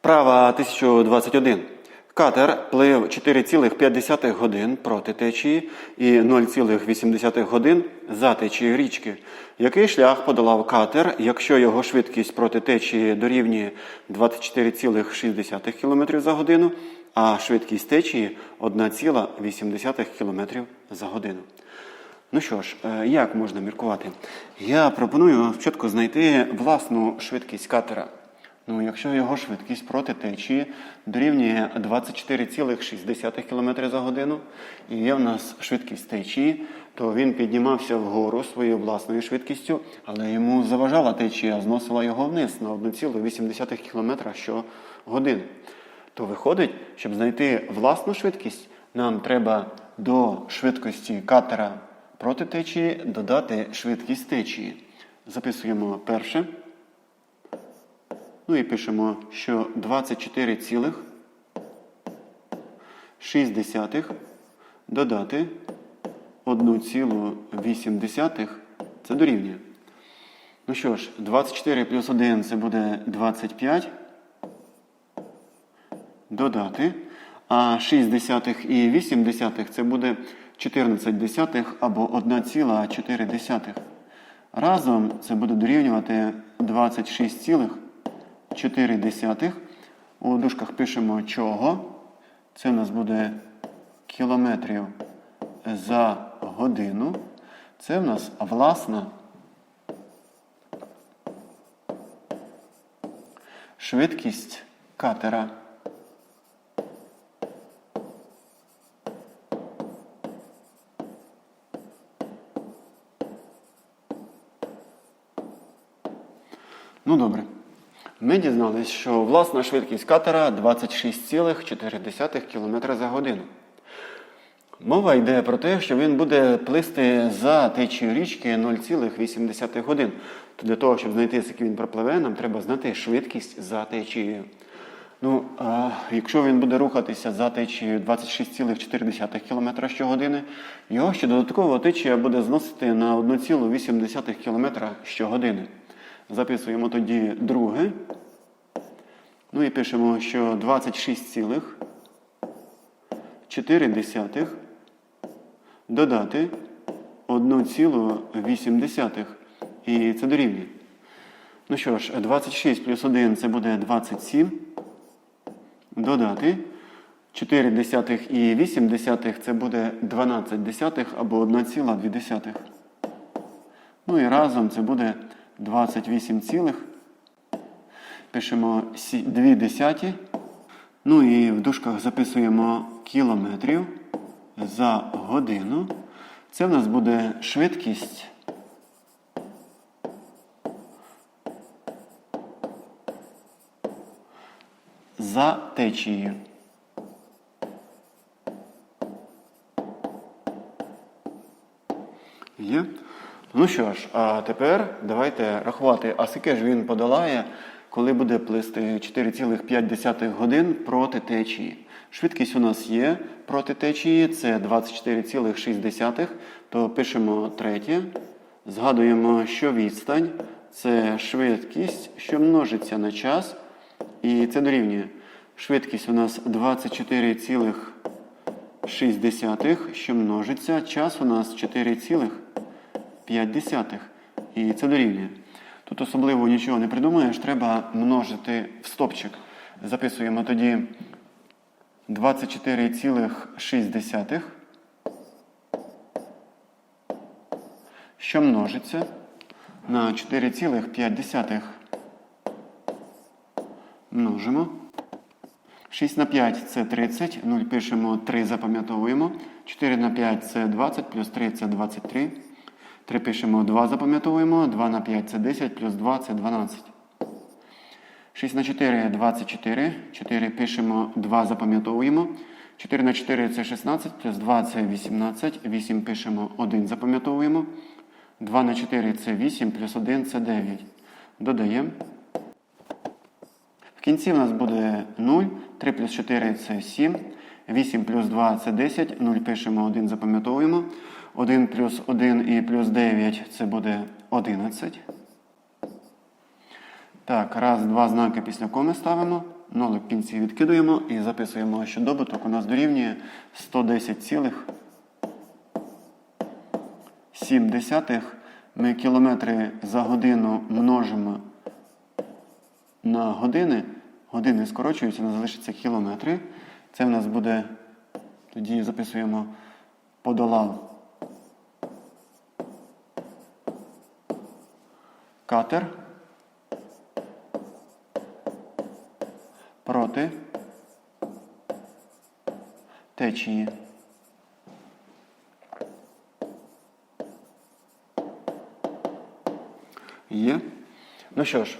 Вправа 1021. Катер плив 4,5 годин проти течії і 0,8 годин за течією річки. Який шлях подолав катер, якщо його швидкість проти течії дорівнює 24,6 км за годину, а швидкість течії 1,8 км за годину? Ну що ж, е, як можна міркувати? Я пропоную спочатку знайти власну швидкість катера. Ну, якщо його швидкість проти течії дорівнює 24,6 км за годину, і є в нас швидкість течії, то він піднімався вгору своєю власною швидкістю, але йому заважала течія, зносила його вниз на 1,8 км щогодини. То виходить, щоб знайти власну швидкість, нам треба до швидкості катера проти течії додати швидкість течії. Записуємо перше. Ну і пишемо, що 24,6 додати 1,8 це дорівнює. Ну що ж, 24 плюс 1 це буде 25. Додати. А 6 і 8 це буде 14 десятих або 1,4. Разом це буде дорівнювати 26,4 десятих. У дужках пишемо чого. Це у нас буде кілометрів за годину. Це в нас власна швидкість катера. Ну добре. Ми дізналися, що власна швидкість катера 26,4 км за годину. Мова йде про те, що він буде плисти за течією річки 0,8 годин. То для того, щоб знайти, скільки він пропливе, нам треба знати швидкість за течією. Ну, а якщо він буде рухатися за течією 26,4 км щогодини, його ще додатково течія буде зносити на 1,8 км щогодини. Записуємо тоді друге. Ну і пишемо, що 26,4 додати 1,8. І це дорівнює. Ну що ж, 26 плюс 1 це буде 27. Додати 4 десятих і 8 десятих це буде 12 десятих або 1,2. Ну і разом це буде 28 цілих. Пишемо 2 десяті. Ну і в дужках записуємо кілометрів за годину. Це в нас буде швидкість. За течією. Є. Ну що ж, а тепер давайте рахувати, а скільки ж він подолає, коли буде плисти 4,5 годин проти течії. Швидкість у нас є проти течії, це 24,6. То пишемо третє. Згадуємо, що відстань це швидкість, що множиться на час. І це дорівнює. Швидкість у нас 24,6, що множиться. Час у нас 4,5. І це дорівнює. Тут особливо нічого не придумаєш, треба множити в стопчик. Записуємо тоді 24,6, що множиться на 4,5. Множимо. 6 на 5 це 30. 0 пишемо 3, запам'ятовуємо. 4 на 5 це 20, плюс 3 це 23. 3 пишемо 2, запам'ятовуємо. 2 на 5 це 10, плюс 2 це 12. 6 на 4 24. 4 пишемо 2, запам'ятовуємо. 4 на 4 це 16, плюс 2 це 18. 8 пишемо 1, запам'ятовуємо. 2 на 4 це 8, плюс 1 це 9. Додаємо. В кінці в нас буде 0, 3 плюс 4 це 7, 8 плюс 2 це 10, 0 пишемо 1, запам'ятовуємо. 1 плюс 1 і плюс 9 це буде 11. Так, раз, два знаки після коми ставимо. Нолик в кінці відкидуємо і записуємо, що добуток у нас дорівнює 110,7. Ми кілометри за годину множимо на години. Години скорочуються, нас залишиться кілометри. Це в нас буде, тоді записуємо подолав катер проти течії. Є. Ну що ж,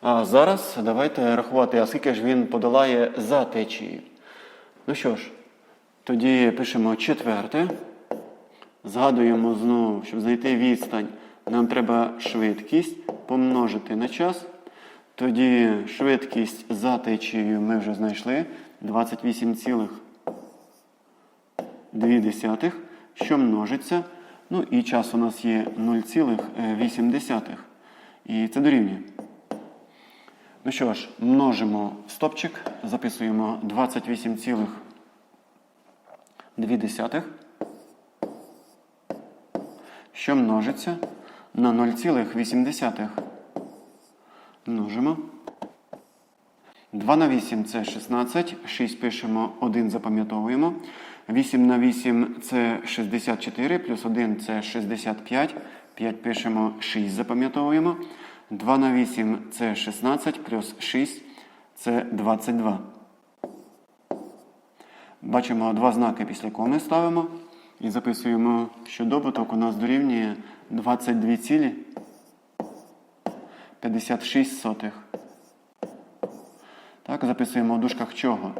а зараз давайте рахувати, а скільки ж він подолає за течією. Ну що ж, тоді пишемо четверте. Згадуємо знову, щоб знайти відстань, нам треба швидкість помножити на час. Тоді швидкість за течією ми вже знайшли 28,2, що множиться. Ну і час у нас є 0,8. І це дорівнює. Ну що ж, множимо стопчик, записуємо 28,2, що множиться на 0,8. Множимо. 2 на 8 це 16, 6 пишемо, 1 запам'ятовуємо. 8 на 8 це 64, плюс 1 це 65, 5 пишемо, 6 запам'ятовуємо. 2 на 8 це 16, плюс 6 це 22. Бачимо два знаки після коми ставимо і записуємо, що добуток у нас дорівнює 22 цілі 56 сотих. Так, записуємо в дужках чого?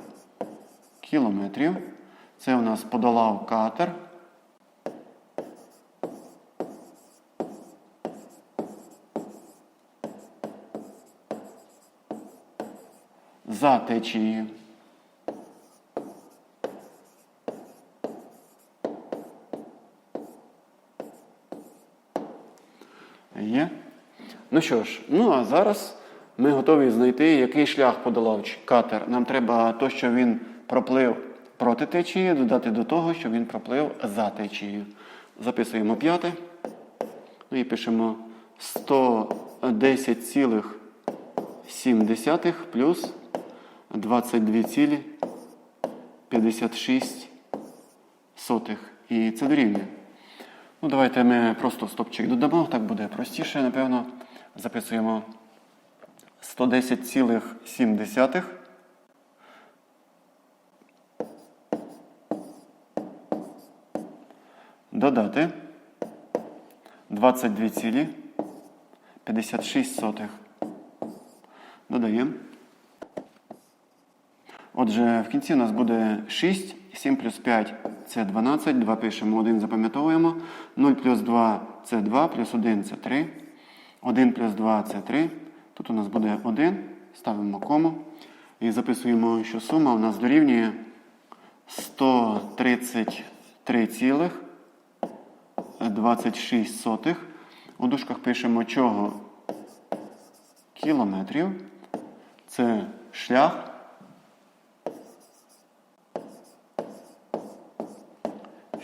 Кілометрів. Це у нас подолав катер. За течією. Є. Ну що ж, ну а зараз ми готові знайти, який шлях подолав катер. Нам треба то, що він проплив проти течії, додати до того, що він проплив за течією. Записуємо п'яте. Ну і пишемо 110,7 плюс 22,56 сотих. І це дорівнює. Ну, давайте ми просто стопчик додамо, так буде простіше, напевно. Записуємо 110,7. Додати 22,56. Додаємо. Отже, в кінці у нас буде 6, 7 плюс 5 це 12, 2 пишемо, 1 запам'ятовуємо. 0 плюс 2 це 2, плюс 1 це 3. 1 плюс 2 це 3. Тут у нас буде 1, ставимо кому. І записуємо, що сума у нас дорівнює 133,26. У дужках пишемо чого кілометрів. Це шлях.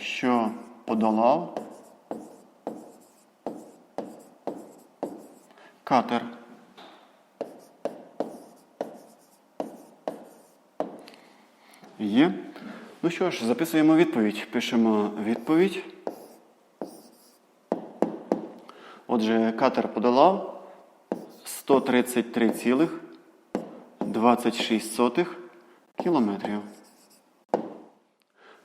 що подолав катер. Є. Ну що ж, записуємо відповідь. Пишемо відповідь. Отже, катер подолав 133,26 кілометрів.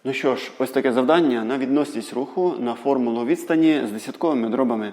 Ну що ж, ось таке завдання на відносність руху на формулу відстані з десятковими дробами.